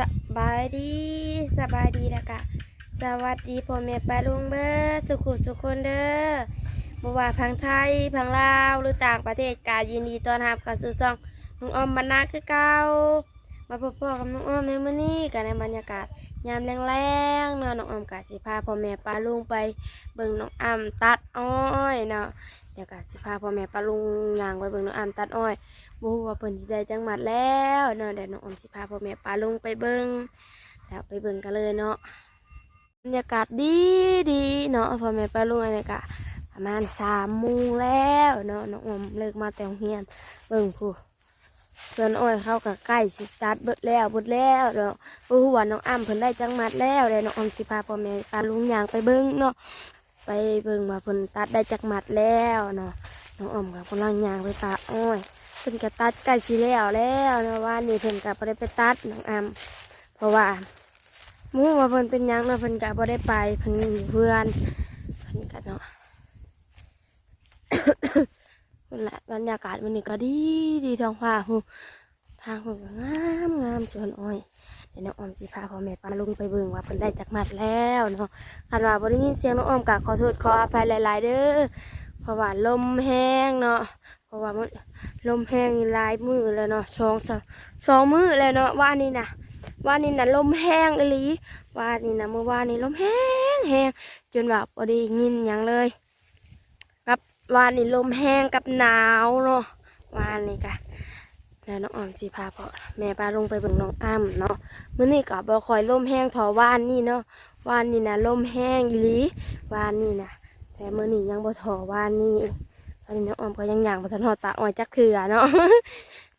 สบายดีสบายดีแล้วกะสวัสดีพ่อแม่ป้าลุงเบอร์สุขุสุขคนเด้อบว่าพังไทยพังลาวหรือต่างประเทศกายินดีต้อนรับเข้าสู่ช่องน้องอมบรรณาคือเก่ามาพบๆกับน้องออมในมื้อนี้กันในบรรยากาศยามแรงๆเนาะน้องอมกะสิพาพ่อแม่ป้าลุงไปเบิ่งน้องอ้ำตัดอ้อยเนาะ ดี๋ยวกะสิพาพ่อแม่ป้าลุงยางไปเบิ่งน้องอ้ำตัดอ้อยบูว่าเพิ่นสิได้จังหวัดแล้วเนาะเดี๋ยวน้องออมสิพาพ่อแม่ปลาลุงไปเบิ่งแล้วไปเบิ่งกันเลยเนาะบรรยากาศดีดีเนาะพ่อแม่ปลาลุงอันนี้ก็ประมาณสามโมงแล้วเนาะน้องอมเลิกมาแต่งเรียนเบิ่งผู้ส่วนอ้อยเข้ากับใกล้สิตัดเบิดแล้วเบิดแล้วเนาะบูว่าน้องอ้ำเพิ่นได้จังหวัดแล้วเดี๋ยวน้องออมสิพาพ่อแม่ปลาลุงยางไปเบิ่งเนาะ ไปเบิ่งว่าเพิ่นตัดได้จักหมัดแล้วเนาะน้องออมก็กำลังยางไปปาอ้อยเพิ่นก็ตัดใกล้สิแล้วแล้วนะว่านี่เพิ่นก็บ่ได้ไปตัดน้องอำเพราะว่าหมู่ว่าเพิ่นเป็นหยังเนาะเพิ่นก็บ่ได้ไปเพิ่นอยู่เพื่อนเพิ่นก็เนาะนั่นแหละบรรยากาศวันนี้ก็ดีดีท้องฟ้าหูทางหูก็งามงามสวนอ้อย เดี๋ยวน้องออมสิพาพ่อแม่ป้าลุงไปเบิ่งว่าเพิ่นได้จักมัดแล้วเนาะคันว่าบ่ได้ยินเสียงน้องออมก็ขอโทษขออภัยหลาย ๆ เด้อเพราะว่าลมแห้งเนาะเพราะว่ามันลมแห้งหลายมือแล้วเนาะสองสองสองมือแล้วเนาะว่านี่นะว่านี่นะลมแห้งอีหลีว่านี่นะเมื่อวานนี่ลมแห้งแห้งจนแบบพอดียินอย่างเลยกับว่านี่ลมแห้งกับหนาวเนาะว่านี่กะ แล้วน้องออมสีพาพ่อแม่พาลงไปเบิ่งน้องอ้ำเนาะมื้อนี้ก็บ่คอยลมแห้งทอว่านนี่เนาะว่านนี่นะลมแห้งอีหลีว่านนี่นะแต่มื้อนี้ยังบ่ทอว่านนี่ตอนนี้น้องออมก็ยังย่างบนถนนตาอ้อยจักเขื่อเนาะ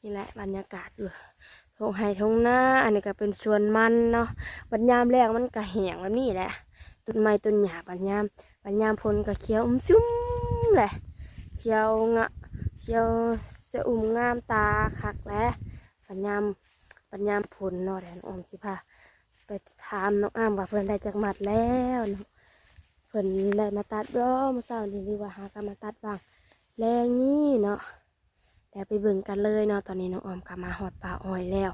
นี่แหละบรรยากาศอยู่ทงไห้ทงหน้า อันนี้ก็เป็นสวนมันเนาะบรรยามแรกมันก็แห้งแบบนี้แหละต้นไม้ต้นหญ้าบรรยามบรรยามพลก็เขียวอุ้มซุ้มแหละเขียวงะเขียว จะอุ่มงามตาคักแล้วบรรยามบรรยามพลเนาะเดี๋ยวน้องอมสิพาไปถามน้องอ้ามว่าเพื่อนได้จักหมัดแล้วเนาะเพื่อนได้มาตัดบ่เมื่อเช้านี้หรือว่าหากันมาตัดบ้างแรงนี่เนาะแต่ไปเบิ่งกันเลยเนาะตอนนี้น้องออมก็มาหอดป่าอ้อยแล้ว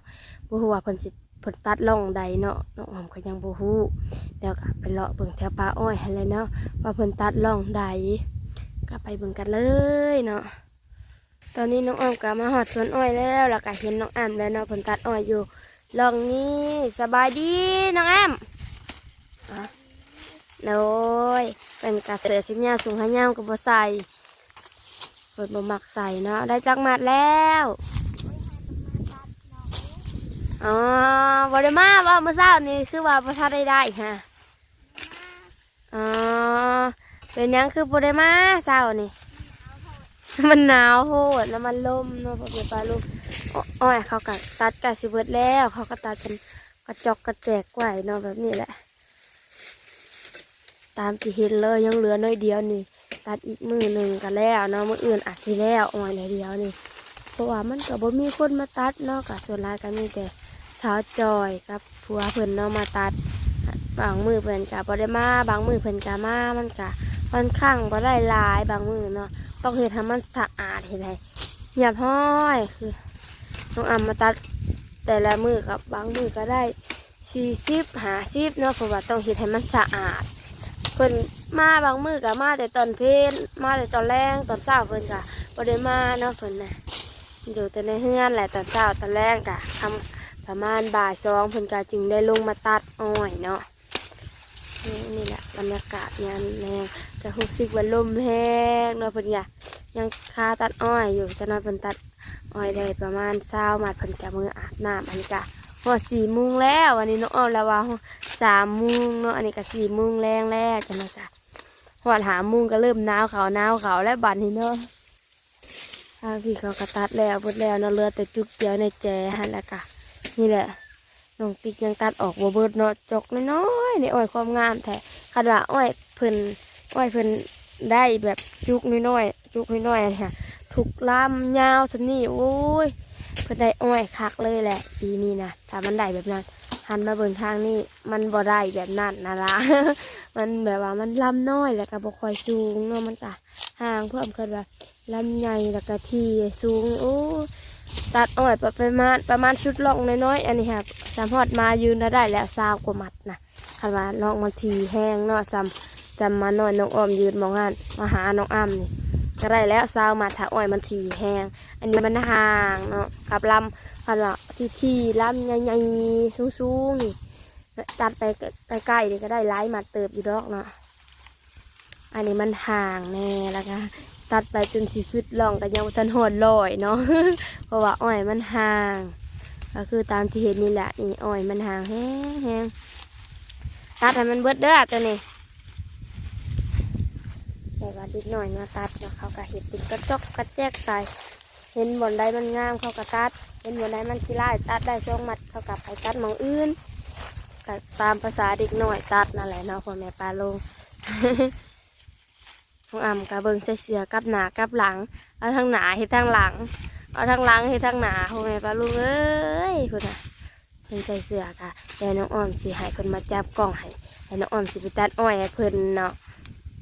บ่ฮู้ว่าเพิ่นสิเพิ่นตัดล่องใดเนาะน้องออมก็ยังบ่ฮู้เดี๋ยวก็ไปเลาะเบิ่งแถวป่าอ้อยให้เลยเนาะว่าเพิ่นตัดล่องใดก็ไปเบิ่งกันเลยเนาะ ตอนนี้น้องออมก็มาหอดสวนอ้อยแล้วแล้วก็เห็นน้องอ้ํแล้วเนาะเพิ่นตัดอ้อยอยู่ล่องนี้สบายดีน้องอ้ํอะโอ้ยเป็นกระเสือขึ้นยาวสูงหายาวก็บ่ใส่เปิดบ่มักใส่เนาะได้จักหมัดแล้วอ๋อบริมาว่าเมื่อเช้านี่คือว่าประทัดได้ได้ฮะอ๋อเป็นหยังคือบริมาเช้านี่ มันหนาวโหดแล้วมันลมเนาะพอเปิดปลาลูกอ้อยเขาก็ตัดกะสิเบิดแล้ว เขาก็ตัดเป็นกระจอกกระแจกไว้เนาะแบบนี้แหละ ตามที่เห็นเลยยังเหลือน้อยเดียวนี่ ตัดอีกมือหนึ่งกันแล้วเนาะมืออื่นอาจสิแล้วอ่อยเลยเดียวนี่เพราะว่ามันก็บ่มีคนมาตัดเนาะกับส่วนหลายก็มีแต่สาวจอยกับผัวเพิ่นเนาะมาตัด บางมือเพิ่นก็บ่ได้มาบางมือเพิ่นก็มามันก็ ค่อนข้างบ่ได้ลายบางมือเนาะต้องเฮ็ดให้มันสะอาดเฮ็ดให้เงียบห้อยคือน้องอำมาตัดแต่ละมือกับบางมือก็ได้40 50เนาะเพราะว่าต้องเฮ็ดให้มันสะอาดเพิ่นมาบางมือก็มาแต่ตอนเพลนมาแต่ตอนแรงตอนเช้าเพิ่นก็บ่ได้มาเนาะเพิ่นนะอยู่แต่ในเฮือนแหละตอนเช้าตอนแรงก็ทำประมาณบ่ายสองเพิ่นก็จึงได้ลงมาตัดอ้อยเนาะ นี่แหละบรรยากาศยามแรงก็รู้สึกว่าลมแห้งเนาะเพิ่นก็ยังคาตัดอ้อยอยู่จะนอนเพิ่นตัดอ้อยได้ประมาณเช้ามาเพิ่นก็มืออาบน้ำอันนี้ก็พอสี่โมงแล้ววันนี้เน้องอ้อมแล้วว่าสามมุงเนาะอันนี้ก็สี่มุงแรงแรกกันนะจ๊ะหอดหามุงก็เริ่มหนาวเขาหนาวเขาและบัดนี้เนาะทางพี่เขากระตัดแล้วหมดแล้วเนาะเลือแต่จุกเดียวในแจหันแล้วกะนี่แหละ น้องติ๊กยังตัดออกบ่เบิดเนาะจกน้อยๆในอ้อยความงามแท้คันว่าอ้อยเพิ่นอ้อยเพิ่นได้แบบจุกน้อยๆจุกน้อยๆเนี่ยถูกลำยาวสนี่โอ้ยเพิ่นได้อ้อยคักเลยแหละ ปีนี้นะถ้ามันได้แบบนั้นหันมาเบิ่งทางนี่มันบ่ได้แบบนั้นนะล่ะมันแบบว่ามันลำน้อยแล้วก็บ่ค่อยสูงเนาะมันก็ห่างเพิ่มขึ้นว่าลำใหญ่แล้วก็ทีสูงโอ้ ตัดอ้อยประมาณประมาณชุดล่องน้อยๆอันนี้ครับสามหอดมายืนได้แล้วซาวกว่ามัดนะคันว่าลองมาทีแห้งเนาะซ้ำซ้ำมาหน่อยน้องอ้อมยืนมองงานมาหาน้องอ้ำนี่ก็ได้แล้วซาวมาถ้าอ้อยมันทีแห้งอันนี้มันห่างเนาะกับลำคันละทีทีลำใหญ่ๆสูงๆนี่ตัดไปใกล้ๆนี่ก็ได้หลายมัดเติบอยู่ดอกเนาะอันนี้มันห่างแน่แล้วก็ ตัดไปจนสีสุดล่องก็ยังทันหอดลอยเนาะเพราะว่าอ้อยมันห่าง ก็คือตามที่เห็นนี่แหละนี่อ้อยมันห่างแห้งแห้งตัดให้มันเบิดเด้อตัวนี้แต่ว่าดิดหน่อยมาตัดเนาะเขาก็เห็ดเป็นกระจกกระแจกใส่เห็นบนใดมันงามเขาก็ตัด เห็นบนใดมันขี้ไล่ตัดได้ช่วงมัดเขาก็ไปตัดมองอื่นตามภาษาเด็กหน่อยตัดนั่นแหละเนาะพ่อแม่ปลาลง ของอ่ำกะเบิงใส่เสือกับหนากับหลัง เอาทางหนาให้ทางหลัง เอาทางหลังให้ทางหนาพ่อแม่ปลาลุงเอ้ยพุ่นน่ะเพิ่นใส่เสื้อค่ะเดี๋ยวน้องอ้อมสิให้เพิ่นมาจับกล้องให้ให้น้องอ้อมสิไปตัดอ้อยให้เพิ่นเนาะ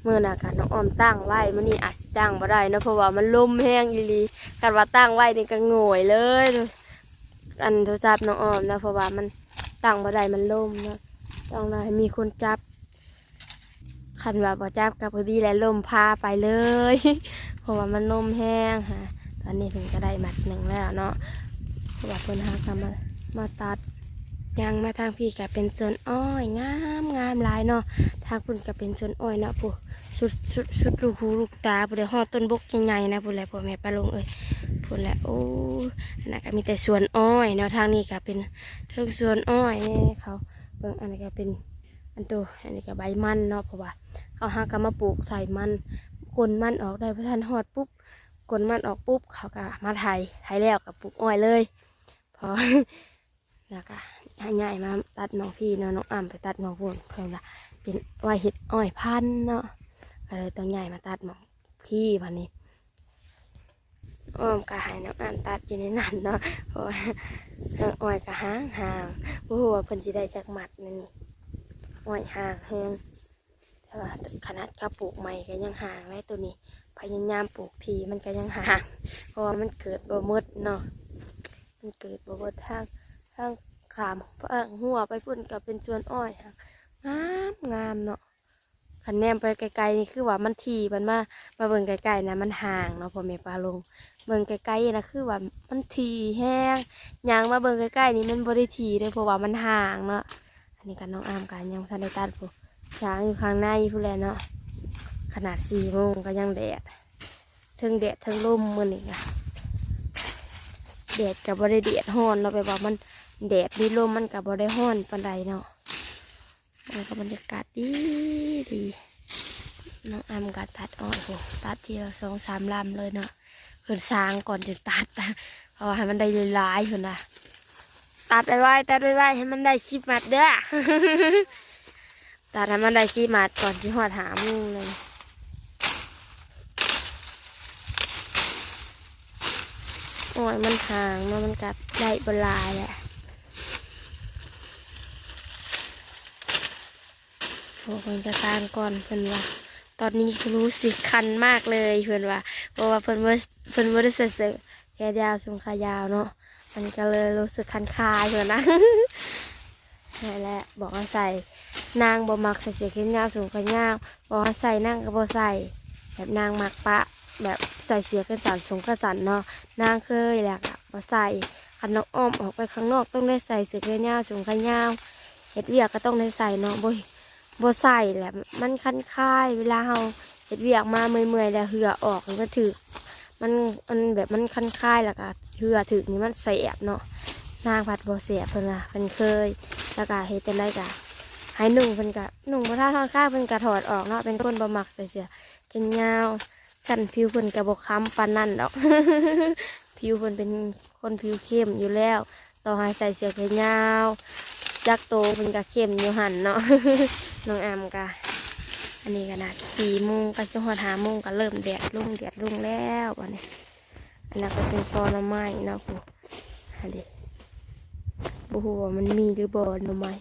เมื่อน่ะค่ะน้องอ้อมตั้งไว้มื้อนี้อาจสิตั้งบ่ได้เนาะเพราะว่ามันลมแห้งอีหลีกันว่าตั้งไว้นี่ก็โง่ยเลย อันโทรศัพท์น้องอ้อมนะเพราะว่ามันตั้งบ่ได้มันลมเนาะต้องให้มีคนจับ คันว่าบ่จับกับพอดีแล้วลมพาไปเลย เพราะว่ามันลมแห้งค่ะ ตอนนี้เพิ่นก็ได้หมัดหนึ่งแล้วเนาะเพราะว่าเพิ่นหากมามาตัดยางมาทางพี่ก็เป็นสวนอ้อยงามงามลายเนาะทางคุณก็เป็นสวนอ้อยเนาะผู้สุดสุดสุดลูกหูลูกตาผู้ใดฮอดต้นบกใหญ่ๆนะผู้ใดพ่อแม่ปลาลงเอ้ยผู้ใดโอ้อันนั้นก็มีแต่สวนอ้อยเนาะทางนี้ก็เป็นเทิงสวนอ้อยเนี่เขาเบิ่งอันนี้ก็เป็น อันโตอันนี้ก็ใบมันเนาะเพราะว่าเขาหากันมาปลูกใส่มันกลนมันออกได้พระทันหอดปุ๊บกลนมันออกปุ๊บเขาก็มาไถไถแล้วกับปลูกอ้อยเลย พอแล้วก็ให้ง่ายมาตัดน้องพี่เนาะน้องอ่ำไปตัดน้องพนเพื่อนละเป็นอ้อยเห็ดอ้อยพันเนาะก็เลยต้องใหญ่มาตัดหมองพี่พันนี้อ้อมก็ให้น้องอ่ำตัดอยู่ในนั้นเนาะเพราะว่าอ้อยก็ห่างห่างๆบ่ฮู้ว่าเพิ่นสิได้จากหมัดนั่นนี่ อ้อยห่างแฮงแต่ว่าขนาดกระปลูกใหม่ก็ยังห่างเลยตัวนี้ พยายามปลูกทีมันก็ยังห่าง เพราะว่ามันเกิดบ่มดเนาะ มันเกิดบ่มดทางทางขามหัวไปพุ่นก็เป็นสวนอ้อยค่ะงามงามเนาะขันแนมไปไกลๆนี่คือว่ามันทีมันมามาเบิ่งไกลๆนะมันห่างเนาะพอแม่ปลาลงเบิ่งไกลๆนะคือว่ามันทีแห้งยางมาเบิ่งใกล้ๆนี่มันบ่ได้ทีเลยเพราะว่ามันห่างเนาะ นนี้กันน้องอามกันยังทันได้ตัดปุ๊ช้างอยู่ข้างในพู้แลเนาะขนาดสี่โมงก็ยังแดดทั้งแดดทั้งลมมือนี่ค่ะแดดกับบริเดดฮ้อนเราไปบอกมันแดดดีลมมันกับบริฮ้อนปานใดเนาะมันก็บรรยากาศดีดีน้องอำกัตัดอ้อยโหตัดทีละสองสามลำเลยเนาะเพิ่นสร้างก่อนจะตัดเพราะว่าให้มันได้หลายๆเพิ่นนะ ตัดไปว้ตัดไปว้ให้มันได้สิบมัดเด้อตาทำมันได้ซีมาดก่อนที่หอดหามุงเลยโอ้ยมันห่างเนามันกัดได้บลายแหละโอ้เพิ่นจะสร้างก่อนเพิ่นว่า ตอนนี้รู้สึกคันมากเลยเพิ่นว่าเพราะว่าเพิ่นว่าเพิ่นว่าได้ใส่เสื้อแขนยาวสูงขายาวเนาะ มันก็เลยรู้สึกคันคายเพิ่นนะนั่นแหละบอกว่าใส่นางบ่มักใส่เสื้อแขนยาวสูงแขนยาวบอกว่าใส่นางก็บ่ใส่แบบนางมักปะ แบบใส่เสื้อกันสันสูงกันสันเนาะนางเคยแหละค่ะบ่ใส่คันน้องอ้อมออกไปข้างนอกต้องได้ใส่เสื้อแขนยาวสูงแขนยาวเฮ็ดเวียกก็ต้องได้ใส่เนาะบ่บ่ใส่แหละมันคันคายเวลาเฮาเฮ็ดเวียกมาเมื่อยๆแล้วเหือออกมันก็ถึกมันมันแบบมันคันคายแล้วก็ เหือถึกนี่มันแสบเนาะนางผัดบ่แสบเพิ่นว่าเพิ่นเคยแล้วก็เฮ็ดจังได้ก็ให้นุ่งเพิ่นก็นุ่งบ่ท่าทอนข้าวเพิ่นก็ถอดออกเนาะเป็นคนบ่มักใส่เสื้อแขนยาวสั่นผิวเพิ่นก็บ่ค้ำปานนั้นดอก ผิวเพิ่นเป็นคนผิวเข้มอยู่แล้วต่อให้ใส่เสื้อแขนยาวจักโตเพิ่นก็เข้มอยู่หั่นเนาะน้องแอมก็อันนี้ก็น่ะ4โมงก็สิฮอด5โมงก็เริ่มแดดลงแดดลงแล้วบัดนี้ อันนั้นก็เป็นฟอหน่อไม้นะผู้อันนี้บ่ฮู้ว่ามันมีหรือบ่หน่อไม้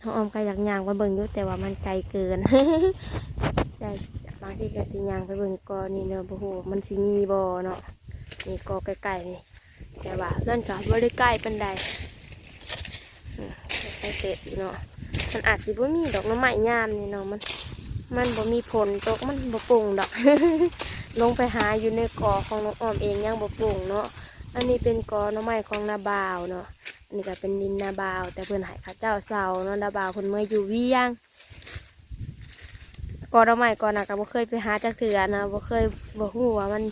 น้องออมก็อยากย่างไปเบิ่งอยู่แต่ว่ามันไกลเกินได้บางทีก็สิย่างไปเบิ่งกอนี่เนาะบ่ฮู้ว่ามันสิมีบ่เนาะนี่กอไกลๆนี่แต่ว่านั่นก็บ่ได้ใกล้ปานใดใกล้เสร็จเนาะมันอาจสิบ่มีดอกน้ำไม้ยามนี่เนาะมัน มันบ่มีผลตกมันบ่ปรุงดอก ลงไปหาอยู่ในกอของน้องออมเองยังบ่ปรุงเนาะ อันนี้เป็นกอหน้ำไม้ของนาบาวเนาะ อันนี้ก็เป็นดินนาบาว แต่เพิ่อนให้ข้าเจ้าเซาเนาะนาบาวเพิ่นเมื่ออยู่วียงกอหน้ำไม้ก่อนน่ะก็บ่เคยไปหาจักเถือนะบ่เคยบ่ฮู้ว่ามัน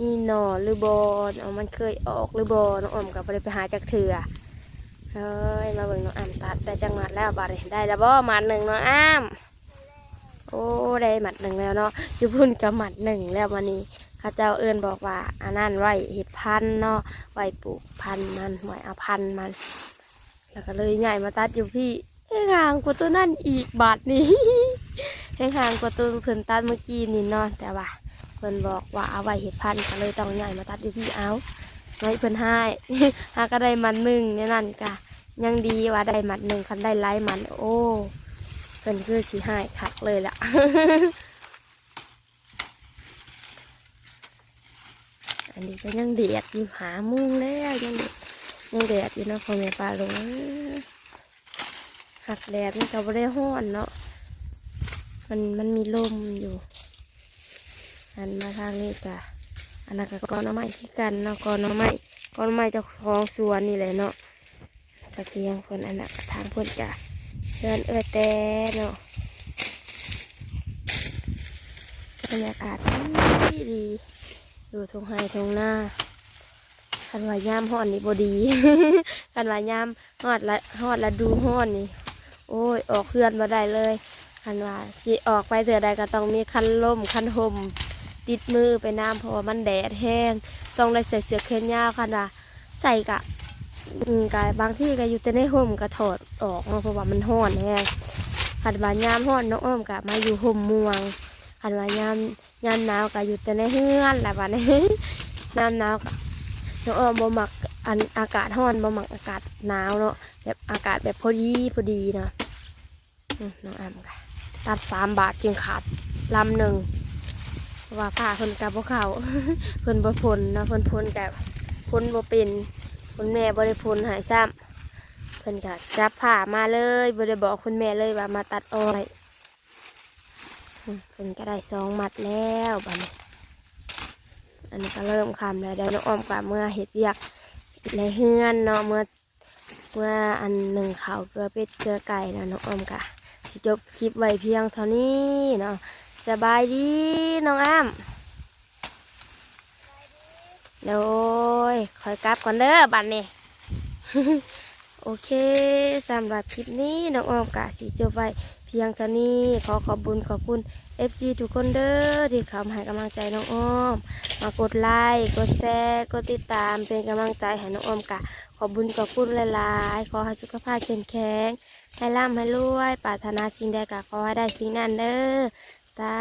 มีหน่อหรือบ่เนามันเคยออกหรือบ่น้องออมก็บ่ได้ไปหาจักเถือเฮ้ยมาเบิ่งน้องอ้ำตัดได้จังหวัดแล้วบาดได้แล้วบ่มัดหนึ่งน้องอ้ำ โอ้ได้หมัดหนึ่งแล้วเนาะอยู่พุ่นกับหมัดหนึ่งแล้ววันนี้ข้าเจ้าเอิ้นบอกว่าอันนั้นไว้เห็ดพันเนาะไว้ปลูกพันมันไว้เอาพันมัน แล้วก็เลยใหญ่มาตัดอยู่พี่เอ้ยห่างกว่าตัวนั่นอีกบาทนี้แห้งห่างกว่าตัวเพิ่นตัดเมื่อกี้นี่เนาะแต่ว่าเพิ่นบอกว่าเอาไว้เห็ดพันก็เลยต้องใหญ่มาตัดอยู่พี่เอาไว้เพิ่นให้หาก็ได้มันหนึ่งในนั่นกะยังดีว่าได้มัดหนึ่งคันได้ไล่มันโอ้ เพิ่นคือสีให้คักเลยล่ะอันนี้ก็ยังเดียดอยู่หามุงแล้วยังเดียดยังเดียดอยู่เนาะพ่อแม่ป้าลงหักแดดมันก็บ่ได้ห้อนเนาะมันมันมีลมอยู่อันมาทางนี้กะอันนั้นก็กอน้ำไม้ที่กันเนาะกอน้ำไม้กอน้ำไม้จ้าของสวนนี่แหละเนาะตะเกียงคนอันนั้นทางเพื่อนกะ เดินเอื้อแต่เนาะบรรยากาศดีดีอยู่ทงไฮทงหน้าคันว่ายามฮ้อนนี่บดีคันว่ายามฮอดละฮอดละดูฮ้อนนี่ โอ้ย ออกเคลื่อนมาได้เลยคันว่าสิออกไปเถื่อใดก็ต้องมีคันล่มคันห่มติดมือไปน้ำเพราะว่ามันแดดแห้ง ต้องได้ใส่เสื้อแขนยาวคันว่าใส่กะ อืมกะบางที่ก็อยู่แต่ในห่มก็ถอดออกเนาะเพราะว่ามันห้อนแห้งคันว่ายามห้อนน้องอ้อมกะมาอยู่ห่มม่วงคันว่ายามยามหนาวก็อยู่แต่ในเฮือนแหละบัดนี้ยามหนาวกะน้องอ้อมบ่มักอันอากาศห้อนบ่มักอากาศหนาวเนาะแบบอากาศแบบพอดีพอดีเนาะน้องอ้ำค่ะตัดสามบาทจึงขาดลำหนึ่งว่าผ้าเพิ่นกับพวกเขาเพิ่นบ่พลเนะเพิ่นพลกับพลบ่เป็น คุณแม่บ่ได้พลใหายซ้ำเพิ่นก็จับผ้ามาเลยบ่ได้บอกคุณแม่เลยว่ามาตัดอ้อยเพิ่นก็ได้สองมัดแล้วบัดนี้อันนี้ก็เริ่มคำแล้วเดี๋ยวน้องอ้อมกับเมื่อเห็ดเวียกในเฮือนเนาะเมื่อเมื่ออันหนึ่งเขาเกลือเป็ดเกลือไก่นะน้องอ้อมกะจบคลิปไว้เพียงเท่านี้เนาะสบายดีน้องอ้ำ โดยคอยกลับก่อนเด้อบัดนี้ โอเคสำหรับคลิปนี้น้องออมกะสิจบไว้เพียงเท่านี้ขอขอบคุญขอบคุณ FC ทุกคนเด้อที่เข้ามาให้กำลังใจน้องออม มากดไลค์กดแชร์กดติดตามเป็นกำลังใจให้น้องออมกะ ขอบคุญขอบคุณหลายๆ ขอให้สุขภาพเข้มแข็งให้ร่ำให้รวยปรารถนาสิ่งใดก็ขอให้ได้สิ่งนั้นเด้อ สา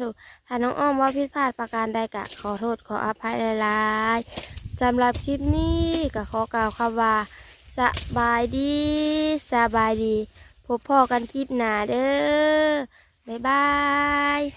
ธุถ้าน้องอ้อมว่าผิดพลาดประการใดกะขอโทษขออภัยหลายๆสำหรับคลิปนี้ก็ขอกล่าวคำว่าสบายดีสบายดี พบพ่อกันคลิปหน้าเด้อบ๊ายบาย